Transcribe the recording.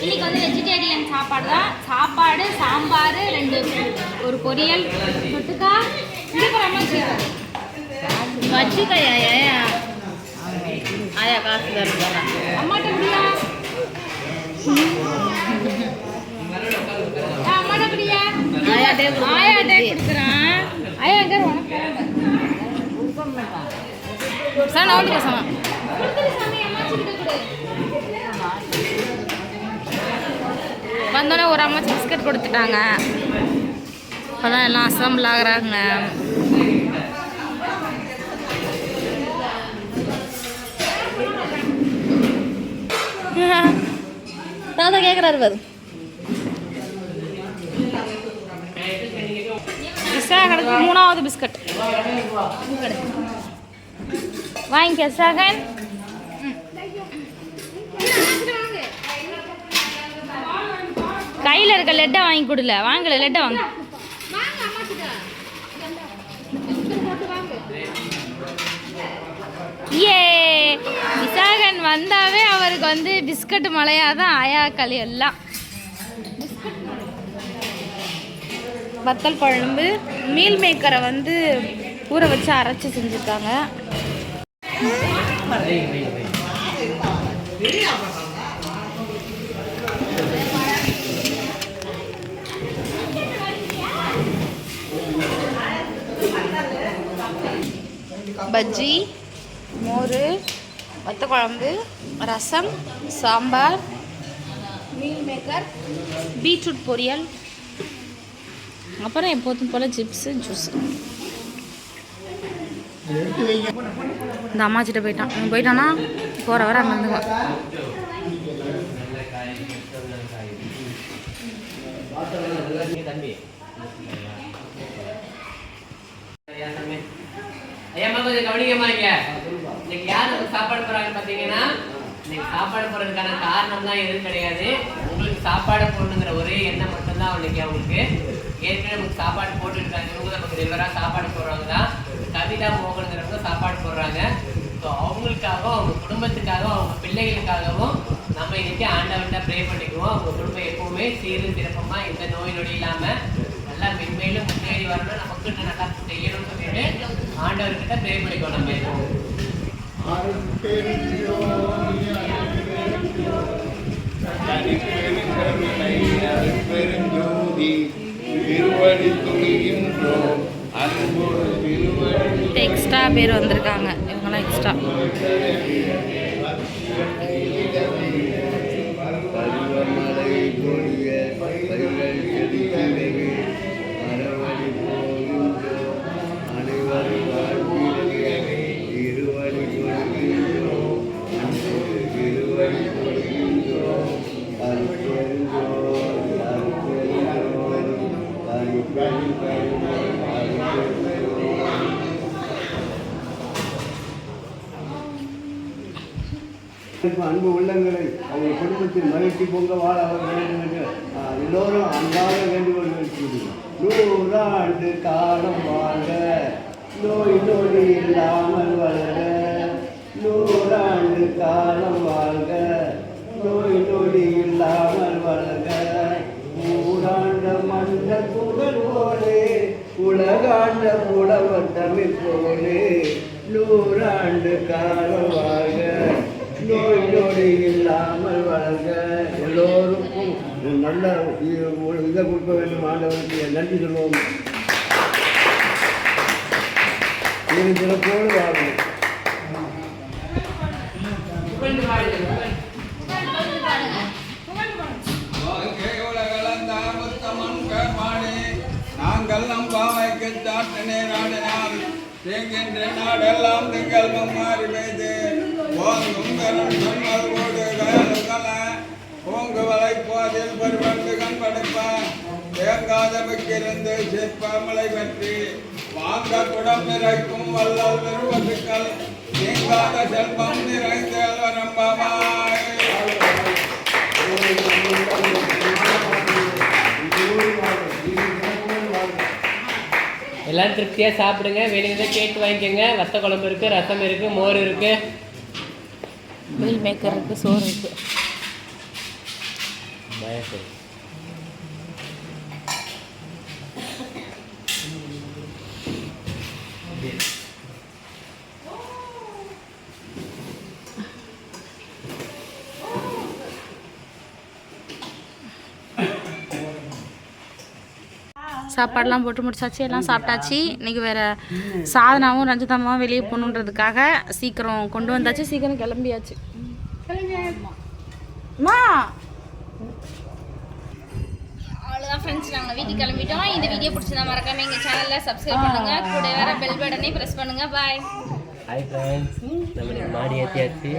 இன்றைக்கி வந்து வெஜிடேரியன் சாப்பாடு தான். சாப்பாடு சாம்பார் ரெண்டு ஒரு பொரியல். தொட்டுக்கா? ஆயா ஆயா ஆயா டே கொடுக்குறான் ஆயா எங்க சார் நான் வந்து பேசலாம் வந்தோடனே ஒரு அம்மாச்சி பிஸ்கட் கொடுத்துட்டாங்க. அப்போதான் எல்லாம் அசம்பிள் ஆகுறாங்க. தாத்தா கேட்குறாரு பாரு. கிருஷ்ணா மூணாவது பிஸ்கட். வாங்கிக்க சகன் கையில் இருக்க லெட்டை வாங்கி கொடுல. வாங்கல லெட்டை வாங்க. ஏ விசாகன் வந்தாவே அவருக்கு வந்து பிஸ்கட் மலையாக தான் ஆயாக்கள் எல்லாம். வத்தல் குழம்பு மீல் மேக்கரை வந்து ஊற வச்சு அரைச்சி செஞ்சுருக்காங்க. பஜ்ஜி மோர் வத்த குழம்பு rasam sambar meal maker beetroot பொரியல். அப்புறம் எப்போதும் போல் சிப்ஸு ஜூஸ் இந்த அம்மாச்சிட்ட போயிட்டான். இவன் போயிட்டானா போகிற வர அங்கே இருந்துவான் தம்பி. கொஞ்சம் கவனிக்கமா இங்க இன்னைக்கு யார் வந்து சாப்பாடு போறாங்க பாத்தீங்கன்னா இன்னைக்கு சாப்பாடு போறதுக்கான காரணம் தான் எதுவும் கிடையாது. உங்களுக்கு சாப்பாடு போடணுங்கிற ஒரே எண்ணம் மட்டும்தான் இன்னைக்கு அவங்களுக்கு. ஏற்கனவே நமக்கு சாப்பாடு போட்டுருக்காங்க இவங்க நமக்கு ரெகுலரா சாப்பாடு போடுறவங்க தான். கவிதா மோகனுங்கிறவங்க சாப்பாடு போடுறாங்க. ஸோ அவங்களுக்காகவும் அவங்க குடும்பத்துக்காகவும் அவங்க பிள்ளைகளுக்காகவும் நம்ம இன்னைக்கு ஆண்டவன்கிட்ட ப்ரே பண்ணிக்குவோம். அவங்க குடும்பம் எப்பவுமே சீரும் சிறப்பமா எந்த நோய் நொடி இல்லாம நல்லா மென்மேலும் முன்னேறி வரணும் நமக்கு இன்னும் செய்யணும்னு சொல்லிட்டு ஆண்டவர்கிட்ட நம்ம திருவடி துணிகின்றோம் அன்போடு திருவடி எக்ஸ்ட்ரா பேர் வந்திருக்காங்க. இவங்கெல்லாம் எக்ஸ்ட்ரா அன்பு உள்ளங்களை அவங்க குடும்பத்தில் மகிழ்ச்சி பொங்க வாழ வேண்டும் என்று எல்லோரும் அன்பாக வேண்டுகோள் வைக்கிறோம் நூறாண்டு காலம் வாழ நோய் நொடி இல்லாமல் வளர. நூறாண்டு காலம் வாழ்க. ஆண்ட புலவர் தமிழ் போலே நூறாண்டு காலம் வாழ்க நோய் நொடி இல்லாமல் வளர்க எல்லோருக்கும் நல்ல இதை கொடுக்க வேண்டும் ஆண்டவருக்கு நன்றி சொல்வோம். இது சிறப்போடு வாழணும் நாடெல்லாம் நம் பாவைக்கு சாட்டு நேராடினால் தேங்கின்ற நாடெல்லாம் திங்கள் மாறி பெய்து ஓங்கும் கரம் ஓடு கயலுக்கல ஓங்கு வலை போதில் பருவந்து கண் படைப்பான் தேங்காத சிற்பமலை பற்றி வாங்க குடம் நிறைக்கும் வல்லல் விருவத்துக்கள் நீங்காத செல்வம் நிறைந்த வரம்பமாய் எல்லாரும் திருப்தியா சாப்பிடுங்க. வேணுங்கிறத கேட்டு வாங்கிக்கோங்க. வத்த குழம்பு இருக்கு ரசம் இருக்கு மோர் இருக்கு. மீல் மேக்கர் இருக்குது சோறு இருக்குது சாப்பாடுலாம் போட்டு முடிச்சாச்சு எல்லாம் சாப்பிட்டாச்சு. இன்னைக்கு வேற சாதனாவும் ரஞ்சிதாமாவும் வெளியே போகணுன்றதுக்காக சீக்கிரம் கொண்டு வந்தாச்சு. சீக்கிரம் கிளம்பியாச்சு. அம்மா. அவ்வளோதான் ஃப்ரெண்ட்ஸ் நாங்கள் வீட்டுக்கு கிளம்பிட்டோம். இந்த வீடியோ பிடிச்சதா மறக்காம எங்கள் சேனலில் சப்ஸ்கிரைப் பண்ணுங்க. கூட வேற பெல் பட்டனே ப்ரெஸ் பண்ணுங்க. பாய் ஹாய் ஃப்ரெண்ட்ஸ் நம்ம மாடி ஏற்றியாச்சு